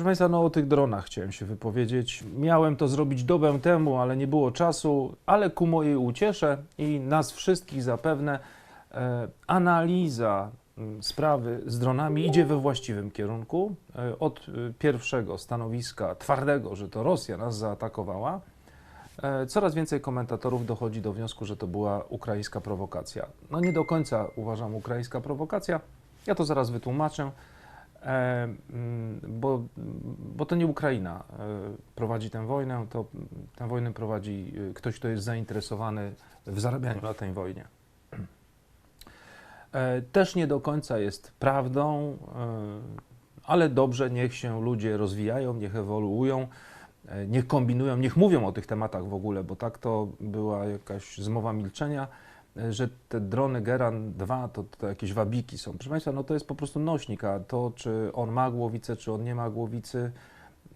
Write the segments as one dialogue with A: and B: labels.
A: Proszę Państwa, no o tych dronach chciałem się wypowiedzieć. Miałem to zrobić dobę temu, ale nie było czasu, ale ku mojej uciesze i nas wszystkich zapewne e, analiza m, sprawy z dronami idzie we właściwym kierunku. E, od e, pierwszego stanowiska twardego, że to Rosja nas zaatakowała, e, coraz więcej komentatorów dochodzi do wniosku, że to była ukraińska prowokacja. No nie do końca uważam ukraińska prowokacja. Ja to zaraz wytłumaczę. E, mm, bo, bo to nie Ukraina e, prowadzi tę wojnę, to tę wojnę prowadzi e, ktoś, kto jest zainteresowany w zarabianiu na tej wojnie. Też nie do końca jest prawdą, ale dobrze, niech się ludzie rozwijają, niech ewoluują, niech kombinują, niech mówią o tych tematach w ogóle, bo tak to była jakaś zmowa milczenia że te drony Geran 2 to, to jakieś wabiki są. Proszę Państwa, no to jest po prostu nośnik, a to, czy on ma głowicę, czy on nie ma głowicy,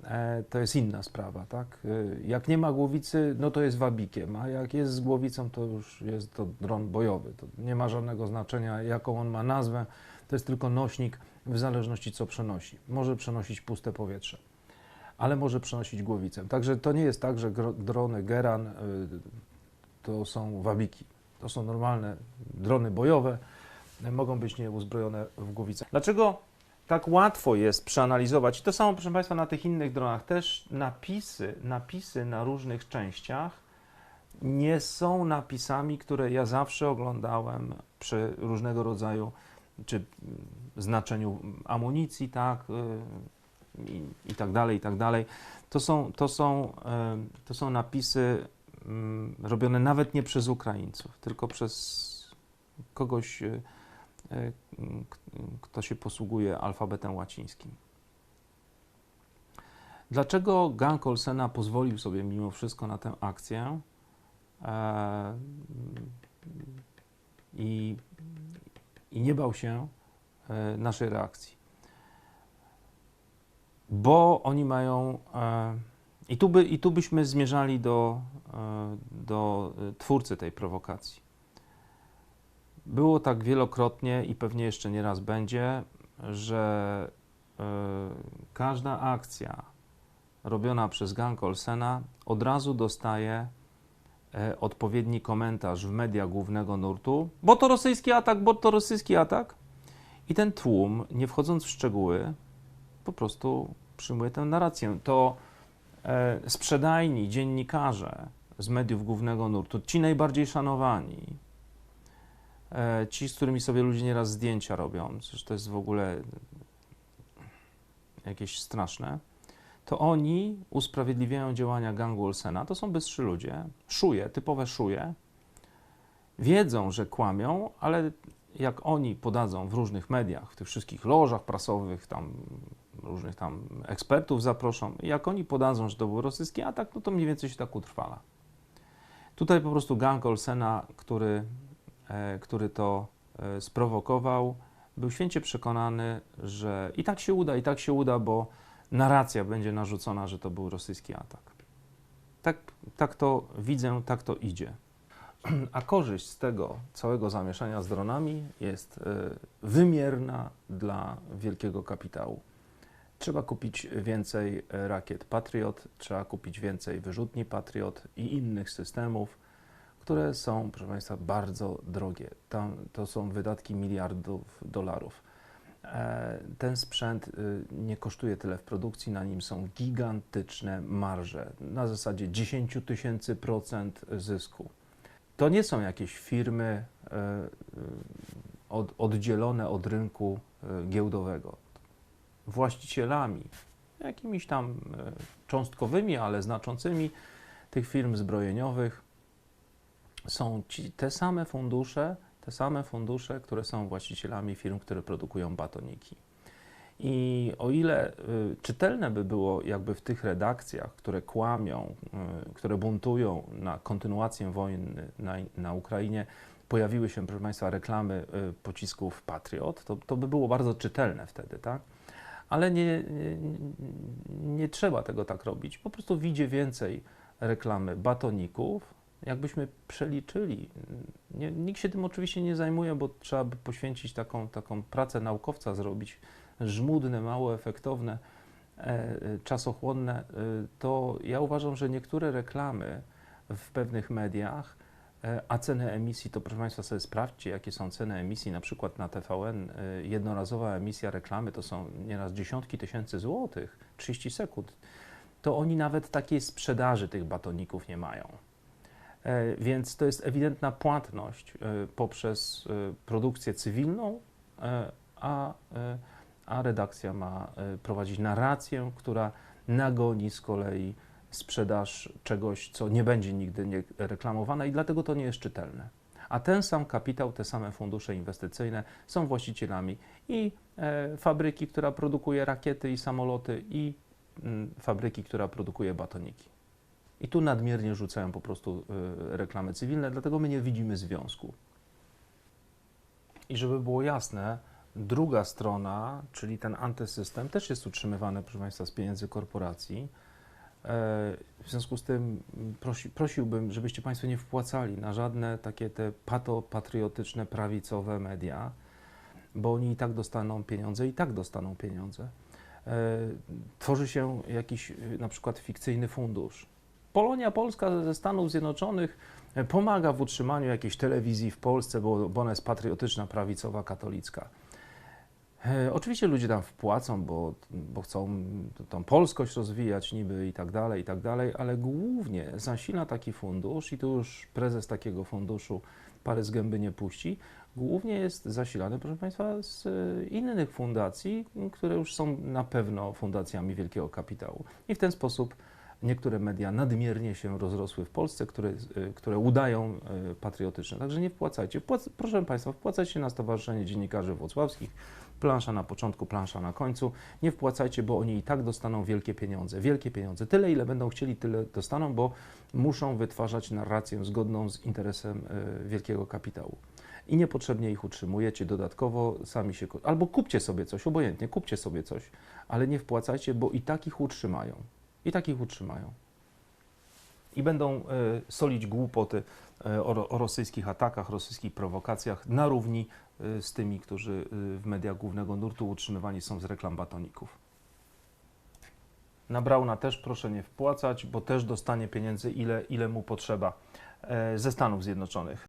A: e, to jest inna sprawa, tak? E, Jak nie ma głowicy, no to jest wabikiem, a jak jest z głowicą, to już jest to dron bojowy. To nie ma żadnego znaczenia, jaką on ma nazwę, to jest tylko nośnik w zależności co przenosi. Może przenosić puste powietrze, ale może przenosić głowicę. Także to nie jest tak, że drony Geran to są wabiki. To są normalne drony bojowe, mogą być nieuzbrojone w głowicę. Dlaczego tak łatwo jest przeanalizować? I to samo, proszę Państwa, na tych innych dronach też napisy, napisy na różnych częściach nie są napisami, które ja zawsze oglądałem przy różnego rodzaju, czy znaczeniu amunicji, tak, y, i, i tak dalej, i tak dalej. To są, to są, y, to są napisy robione nawet nie przez Ukraińców, tylko przez kogoś, y, k- kto się posługuje alfabetem łacińskim. Dlaczego gang Olsena pozwolił sobie mimo wszystko na tę akcję e, i, i nie bał się e, naszej reakcji? Bo oni mają. I, tu by, I tu byśmy zmierzali do, e, do e, twórcy tej prowokacji. Było tak wielokrotnie i pewnie jeszcze nie raz będzie, że e, każda akcja robiona przez gang Olsena od razu dostaje odpowiedni komentarz w mediach głównego nurtu, bo to rosyjski atak, bo to rosyjski atak. I ten tłum, nie wchodząc w szczegóły, po prostu przyjmuje tę narrację. To sprzedajni, dziennikarze z mediów głównego nurtu, ci najbardziej szanowani, e, ci, z którymi sobie ludzie nieraz zdjęcia robią, przecież to jest w ogóle jakieś straszne, to oni usprawiedliwiają działania gangu Olsena. To są bystrzy ludzie, szuje, typowe szuje. Wiedzą, że kłamią, ale jak oni podadzą w różnych mediach, w tych wszystkich lożach prasowych, tam różnych tam ekspertów zaproszą, jak oni podadzą, że to był rosyjski atak, no to mniej więcej się tak utrwala. Tutaj po prostu gang Olsena, który, e, który to e, sprowokował, był święcie przekonany, że i tak się uda, i tak się uda, bo narracja będzie narzucona, że to był rosyjski atak. Tak, tak to widzę, tak to idzie. A korzyść z tego całego zamieszania z dronami jest e, wymierna dla wielkiego kapitału. Trzeba kupić więcej e, rakiet Patriot, trzeba kupić więcej wyrzutni Patriot i innych systemów, które są, proszę Państwa, bardzo drogie. Tam, to są wydatki miliardów dolarów. E, Ten sprzęt y, nie kosztuje tyle w produkcji, na nim są gigantyczne marże, na zasadzie 10 tysięcy procent zysku. To nie są jakieś firmy e, y, od, oddzielone od rynku giełdowego. Właścicielami, jakimiś tam e, cząstkowymi, ale znaczącymi tych firm zbrojeniowych są ci, te same fundusze, te same fundusze, które są właścicielami firm, które produkują batoniki. I o ile y, czytelne by było jakby w tych redakcjach, które kłamią, y, które buntują na kontynuację wojny na, na Ukrainie, pojawiły się, proszę Państwa, reklamy y, pocisków Patriot, to, to by było bardzo czytelne wtedy, tak? Ale nie, nie, nie trzeba tego tak robić. Po prostu widzie więcej reklamy batoników, jakbyśmy przeliczyli. Nie, nikt się tym oczywiście nie zajmuje, bo trzeba by poświęcić taką, taką pracę naukowca zrobić, żmudne, mało efektowne, e, czasochłonne, e, to ja uważam, że niektóre reklamy w pewnych mediach, a ceny emisji, to proszę Państwa sobie sprawdźcie, jakie są ceny emisji, na przykład na TVN, e, jednorazowa emisja reklamy to są nieraz dziesiątki tysięcy złotych, 30 sekund. To oni nawet takiej sprzedaży tych batoników nie mają. E, Więc to jest ewidentna płatność e, poprzez e, produkcję cywilną, e, a, e, a redakcja ma e, prowadzić narrację, która nagoni z kolei sprzedaż czegoś, co nie będzie nigdy nie reklamowane i dlatego to nie jest czytelne. A ten sam kapitał, te same fundusze inwestycyjne są właścicielami i e, fabryki, która produkuje rakiety i samoloty, i mm, fabryki, która produkuje batoniki. I tu nadmiernie rzucają po prostu y, reklamy cywilne, dlatego my nie widzimy związku. I żeby było jasne, druga strona, czyli ten antysystem, też jest utrzymywany, proszę Państwa, z pieniędzy korporacji. E, W związku z tym mm, prosi, prosiłbym, żebyście Państwo nie wpłacali na żadne takie te patopatriotyczne, prawicowe media, bo oni i tak dostaną pieniądze, i tak dostaną pieniądze. E, Tworzy się jakiś y, na przykład fikcyjny fundusz. Polonia Polska ze Stanów Zjednoczonych e, pomaga w utrzymaniu jakiejś telewizji w Polsce, bo, bo ona jest patriotyczna, prawicowa, katolicka. E, Oczywiście ludzie tam wpłacą, bo, bo chcą tą polskość rozwijać niby i tak dalej, i tak dalej, ale głównie zasila taki fundusz i tu już prezes takiego funduszu parę z gęby nie puści, głównie jest zasilany, proszę Państwa, z e, innych fundacji, które już są na pewno fundacjami wielkiego kapitału. I w ten sposób niektóre media nadmiernie się rozrosły w Polsce, które, y, które udają y, patriotyczne. Także nie wpłacajcie. Wpłac, proszę Państwa, wpłacajcie na Stowarzyszenie Dziennikarzy Włocławskich. Plansza na początku, plansza na końcu. Nie wpłacajcie, bo oni i tak dostaną wielkie pieniądze. Wielkie pieniądze. Tyle, ile będą chcieli, tyle dostaną, bo muszą wytwarzać narrację zgodną z interesem y, wielkiego kapitału. I niepotrzebnie ich utrzymujecie dodatkowo, sami się. Albo kupcie sobie coś, obojętnie, kupcie sobie coś, ale nie wpłacajcie, bo i tak ich utrzymają. I tak ich utrzymają. I będą e, solić głupoty e, o, o rosyjskich atakach, rosyjskich prowokacjach na równi e, z tymi, którzy w mediach głównego nurtu utrzymywani są z reklam batoników. Na Brauna też proszę nie wpłacać, bo też dostanie pieniędzy ile, ile mu potrzeba ze Stanów Zjednoczonych.